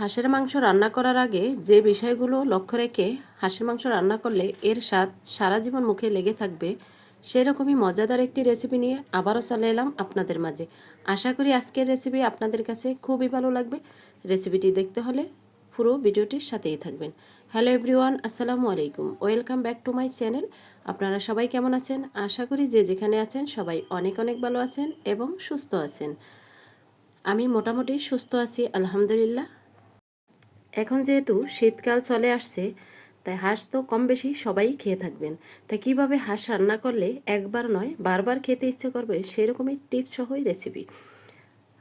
হাঁসের মাংস রান্না করার আগে যে বিষয়গুলো লক্ষ্য রেখে হাঁসের মাংস রান্না করলে এর স্বাদ সারা জীবন মুখে লেগে থাকবে, সেরকমই মজাদার একটি রেসিপি নিয়ে আবারও চলে এলাম আপনাদের মাঝে। আশা করি আজকের রেসিপি আপনাদের কাছে খুবই ভালো লাগবে। রেসিপিটি দেখতে হলে পুরো ভিডিওটির সাথেই থাকবেন। হ্যালো এভরিওয়ান, আসসালামু আলাইকুম। Welcome back to my channel. আপনারা সবাই কেমন আছেন? আশা করি যে যেখানে আছেন সবাই অনেক অনেক ভালো আছেন এবং সুস্থ আছেন। আমি মোটামুটি সুস্থ আছি, আলহামদুলিল্লাহ। এখন যেহেতু শীতকাল চলে আসছে, তাই হাঁস তো কম বেশি সবাই খেয়ে থাকবেন। তাই কীভাবে হাঁস রান্না করলে একবার নয়, বারবার খেতে ইচ্ছে করবে সেরকমই টিপস সহই রেসিপি।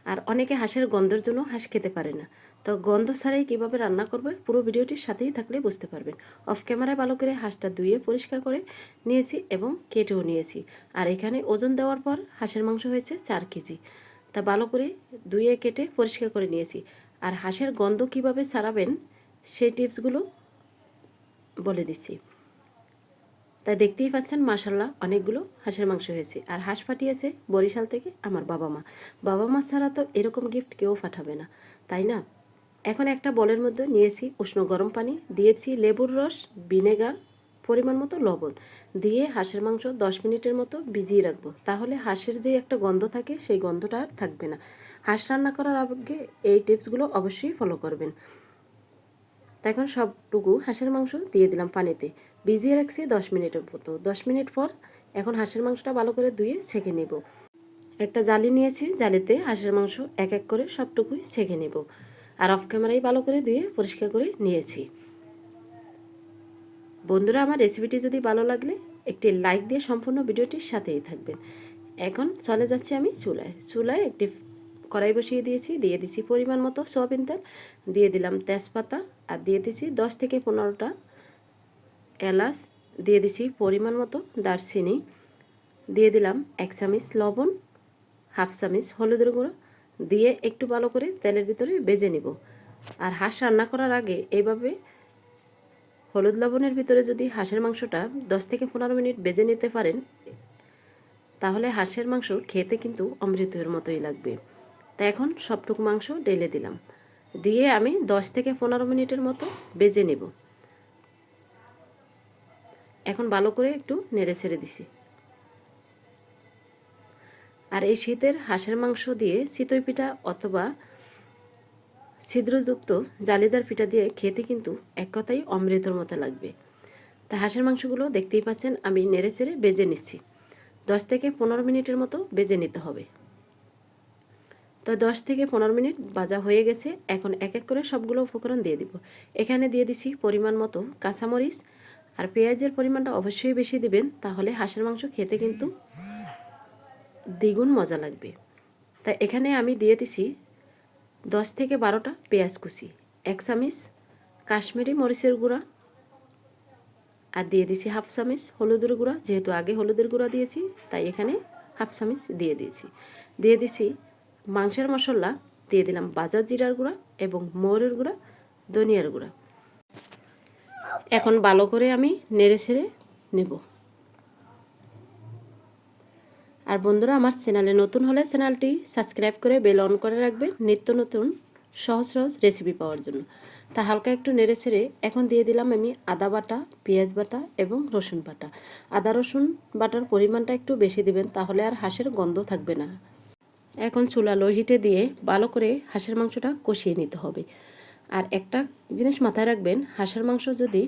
আর অনেকে হাঁসের গন্ধের জন্য হাঁস খেতে পারে না। তো গন্ধ ছাড়াই কীভাবে রান্না করবে পুরো ভিডিওটির সাথেই থাকলে বুঝতে পারবেন। অফ ক্যামেরায় ভালো করে হাঁসটা ধুয়ে পরিষ্কার করে নিয়েছি এবং কেটেও নিয়েছি। আর এখানে ওজন দেওয়ার পর হাঁসের মাংস হয়েছে চার কেজি। তা ভালো করে ধুয়ে কেটে পরিষ্কার করে নিয়েছি। আর হাঁসের গন্ধ কীভাবে সারাবেন সেই টিপসগুলো বলে দিচ্ছি। তাই দেখতেই পাচ্ছেন মাসাল্লাহ অনেকগুলো হাঁসের মাংস হয়েছে। আর হাঁস পাঠিয়েছে বরিশাল থেকে আমার বাবা মা। বাবা মা ছাড়া তো এরকম গিফট কেউ পাঠাবে না, তাই না? এখন একটা বলের মধ্যে নিয়েছি উষ্ণ গরম পানি, দিয়েছি লেবুর রস, ভিনেগার পরিমাণ মতো লবণ। দিয়ে হাঁসের মাংস দশ মিনিটের মতো ভিজিয়ে রাখব। তাহলে হাঁসের যে একটা গন্ধ থাকে, সেই গন্ধটা আর থাকবে না। হাঁস রান্না করার আগে এই টিপসগুলো অবশ্যই ফলো করবেন। এখন সবটুকু হাঁসের মাংস দিয়ে দিলাম পানিতে। ভিজিয়ে রাখছি দশ মিনিটের মতো। দশ মিনিট পর এখন হাঁসের মাংসটা ভালো করে ধুয়ে ছেঁকে নেব। একটা জালি নিয়েছি, জালিতে হাঁসের মাংস এক এক করে সবটুকুই ছেঁকে নেব। আর অফ ক্যামেরায় ভালো করে ধুয়ে পরিষ্কার করে নিয়েছি। বন্ধুরা, আমার রেসিপিটি যদি ভালো লাগলে একটি লাইক দিয়ে সম্পূর্ণ ভিডিওটির সাথেই থাকবেন। এখন চলে যাচ্ছি আমি চুলায়। চুলায় একটি কড়াই বসিয়ে দিয়েছি, দিয়ে দিছি পরিমাণ মতো সোয়াবিন তেল, দিয়ে দিলাম তেজপাতা, আর দিয়ে দিছি দশ থেকে পনেরোটা এলাচ, দিয়ে দিছি পরিমাণ মতো দারচিনি, দিয়ে দিলাম এক চামিচ লবণ, হাফ চামিচ হলুদের গুঁড়ো, দিয়ে একটু ভালো করে তেলের ভিতরে বেজে নিব। আর হাঁস রান্না করার আগে এইভাবে হলুদ লবণের ভিতরে যদি হাঁসের মাংসটা দশ থেকে পনেরো মিনিট বেজে নিতে পারেন, তাহলে হাঁসের মাংস খেতে কিন্তু অমৃতের মতোই লাগবে। তা এখন সবটুকু মাংস ঢেলে দিলাম। দিয়ে আমি দশ থেকে পনেরো মিনিটের মতো বেজে নেব। এখন ভালো করে একটু নেড়ে ছেড়ে দিছি। আর এই শীতের হাঁসের মাংস দিয়ে চিতই পিঠা অথবা ছিদ্রযুক্ত জালিদার পিঠা দিয়ে খেতে কিন্তু এক কথাই অমৃতর মতো লাগবে। তা হাঁসের মাংসগুলো দেখতেই পাচ্ছেন, আমি নেড়ে চেড়ে বেজে নিচ্ছি। দশ থেকে পনেরো মিনিটের মতো বেজে নিতে হবে। তো দশ থেকে পনেরো মিনিট ভাজা হয়ে গেছে, এখন এক এক করে সবগুলো উপকরণ দিয়ে দিব। এখানে দিয়ে দিছি পরিমাণ মতো কাঁচামরিচ, আর পেঁয়াজের পরিমাণটা অবশ্যই বেশি দিবেন, তাহলে হাঁসের মাংস খেতে কিন্তু দ্বিগুণ মজা লাগবে। তা এখানে আমি দিয়ে দিছি দশ থেকে বারোটা পেঁয়াজ কুচি, এক চামিচ কাশ্মীরি মরিচের গুঁড়া আর দিয়ে দিছি হাফ চামিচ হলুদের গুঁড়া। যেহেতু আগে হলুদের গুঁড়া দিয়েছি, তাই এখানে হাফ চামিচ দিয়ে দিয়েছি। দিয়ে দিছি মাংসের মশলা, দিয়ে দিলাম বাজার জিরার গুঁড়া এবং ময়ূরের গুঁড়া, ধনিয়ার গুঁড়া। এখন ভালো করে আমি নেড়ে ছেড়ে নেব। আর বন্ধুরা, আমার চ্যানেলে নতুন হলে চ্যানেলটি সাবস্ক্রাইব করে বেল অন করে রাখবেন নিত্য নতুন সহজ সহজ রেসিপি পাওয়ার জন্য। তা হালকা একটু নেড়ে ছেড়ে এখন দিয়ে দিলাম আমি আদা বাটা, পেঁয়াজ বাটা এবং রসুন বাটা। আদা, রসুন বাটার পরিমাণটা একটু বেশি দিবেন, তাহলে আর হাঁসের গন্ধ থাকবে না। এখন চুলা লোহিটে দিয়ে ভালো করে হাঁসের মাংসটা কষিয়ে নিতে হবে। আর একটা জিনিস মাথায় রাখবেন, হাঁসের মাংস যদি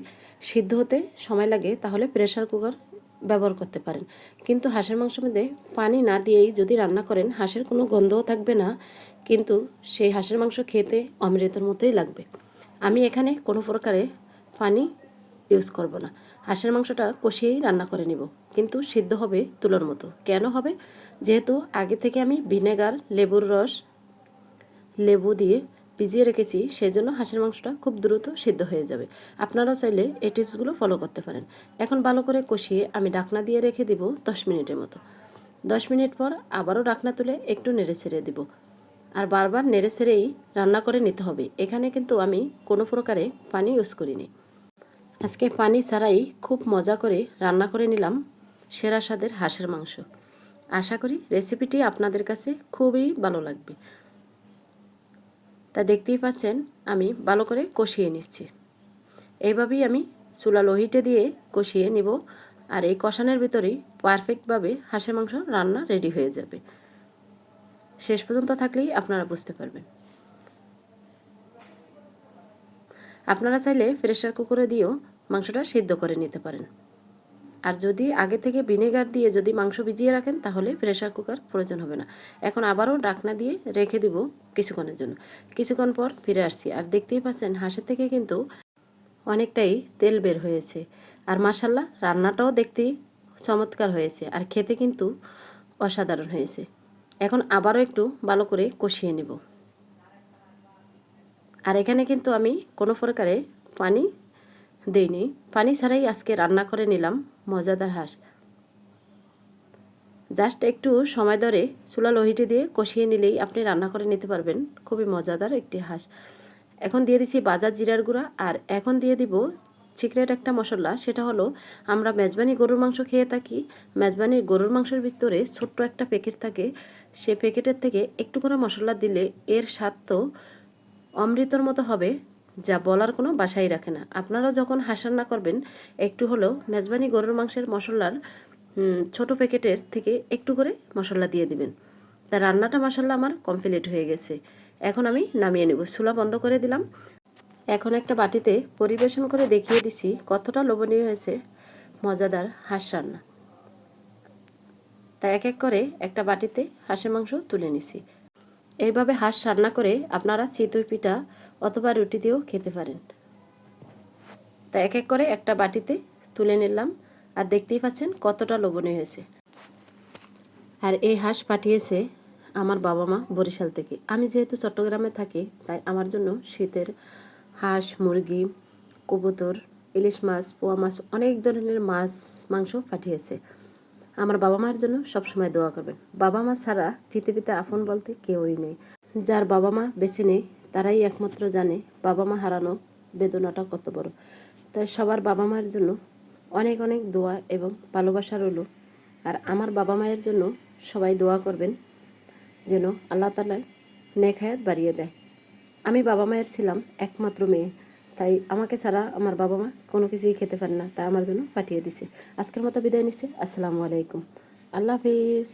সিদ্ধ হতে সময় লাগে, তাহলে প্রেশার কুকার ব্যবহার করতে পারেন। কিন্তু হাঁসের মাংসের মধ্যে পানি না দিয়েই যদি রান্না করেন, হাঁসের কোনো গন্ধও থাকবে না, কিন্তু সেই হাঁসের মাংস খেতে অমৃতর মতোই লাগবে। আমি এখানে কোনো প্রকারে পানি ইউজ করব না। হাঁসের মাংসটা কষিয়েই রান্না করে নিব, কিন্তু সিদ্ধ হবে তুলোর মতো। কেন হবে? যেহেতু আগে থেকে আমি ভিনেগার, লেবুর রস, লেবু দিয়ে ভিজিয়ে রেখেছি, সেজন্য হাঁসের মাংসটা খুব দ্রুত সিদ্ধ হয়ে যাবে। আপনারাও চাইলে এই টিপসগুলো ফলো করতে পারেন। এখন ভালো করে কষিয়ে আমি ডাকনা দিয়ে রেখে দিব দশ মিনিটের মতো। দশ মিনিট পর আবারও ডাকনা তুলে একটু নেড়ে ছেড়ে দিব। আর বারবার নেড়ে ছেড়েই রান্না করে নিতে হবে। এখানে কিন্তু আমি কোনো প্রকারে পানি ইউজ করিনি। আজকে পানি ছাড়াই খুব মজা করে রান্না করে নিলাম সেরা স্বাদের হাঁসের মাংস। আশা করি রেসিপিটি আপনাদের কাছে খুবই ভালো লাগবে। তা দেখতেই পাচ্ছেন, আমি ভালো করে কষিয়ে নিচ্ছি। এইভাবেই আমি চুলা লোহিটে দিয়ে কষিয়ে নিব, আর এই কষানোর ভিতরেই পারফেক্টভাবে হাঁসের মাংস রান্না রেডি হয়ে যাবে। শেষ পর্যন্ত থাকলেই আপনারা বুঝতে পারবেন। আপনারা চাইলে প্রেশার কুকারে দিয়েও মাংসটা সিদ্ধ করে নিতে পারেন। আর যদি আগে থেকে ভিনেগার দিয়ে যদি মাংস ভিজিয়ে রাখেন, তাহলে প্রেশার কুকার প্রয়োজন হবে না। এখন আবারও ডাকনা দিয়ে রেখে দিব কিছুক্ষণের জন্য। কিছুক্ষণ পর ফিরে আসছি। আর দেখতেই পাচ্ছেন, হাঁসের থেকে কিন্তু অনেকটাই তেল বের হয়েছে। আর মাসাল্লাহ রান্নাটাও দেখতে চমৎকার হয়েছে। আর খেতে কিন্তু অসাধারণ হয়েছে। এখন আবারও একটু ভালো করে কষিয়ে নেব। আর এখানে কিন্তু আমি কোনো প্রকারে পানি দিইনি। পানি ছাড়াই আজকে রান্না করে নিলাম। মজাদার হাঁস। জাস্ট একটু সময় ধরে চুলা লোহিটি দিয়ে কষিয়ে নিলেই আপনি রান্না করে নিতে পারবেন। খুবই মজাদার একটি হাঁস। এখন দিয়ে দিচ্ছি বাজার জিরার গুঁড়া আর এখন দিয়ে দিব সিক্রেট একটা মশলা। সেটা হলো, আমরা মেজবানি গরুর মাংস খেয়ে থাকি। মেজবানির গরুর মাংসের ভিতরে ছোট্ট একটা প্যাকেট থাকে। সে প্যাকেটের থেকে একটু করে মশলা দিলে এর স্বাদ তো অমৃতর মতো হবে। যা বলার কোনো বাসাই রাখে না। আপনারা যখন হাঁস রান্না করবেন, একটু হলেও মেজবানি গরুর মাংসের মশলার ছোট প্যাকেটের থেকে একটু করে মশলা দিয়ে দিবেন। তা রান্নাটা মশলা আমার কমপ্লিট হয়ে গেছে। এখন আমি নামিয়ে নেব। চুলা বন্ধ করে দিলাম। এখন একটা বাটিতে পরিবেশন করে দেখিয়ে দিছি কতটা লোভনীয় হয়েছে মজাদার হাঁস রান্না তাই এক এক করে একটা বাটিতে হাঁসের মাংস তুলে নিছি। এইভাবে হাঁস রান্না করে আপনারা চিতই পিঠা অথবা রুটি দিয়েও খেতে পারেন। তা এক এক করে একটা বাটিতে তুলে নিলাম আর দেখতেই পাচ্ছেন কতটা লোভনীয় হয়েছে। আর এই হাঁস পাঠিয়েছে আমার বাবা মা বরিশাল থেকে। আমি যেহেতু চট্টগ্রামে থাকি, তাই আমার জন্য শীতের হাঁস, মুরগি, কবুতর, ইলিশ মাছ, পোয়া মাছ, অনেক ধরনের মাছ, মাংস পাঠিয়েছে। আমার বাবা মার জন্য সবসময় দোয়া করবেন। বাবা মা ছাড়া পৃথিবীতে আপন বলতে কেউই নেই। যার বাবা মা বেছে নেই, তারাই একমাত্র জানে বাবা মা হারানো বেদনাটা কত বড়। তাই সবার বাবা মায়ের জন্য অনেক অনেক দোয়া এবং ভালোবাসা রইল। আর আমার বাবা মায়ের জন্য সবাই দোয়া করবেন যেন আল্লাহ তালায় নেখায়াত বাড়িয়ে দেয়। আমি বাবা মায়ের ছিলাম একমাত্র মেয়ে। তাই আমাকে ছাড়া আমার বাবা মা কোনো কিছুই খেতে পারে না তাই আমার জন্য পাঠিয়ে দিছে। আজকের মতো বিদায় নিচ্ছে। আসসালামু আলাইকুম। আল্লাহ হাফিজ।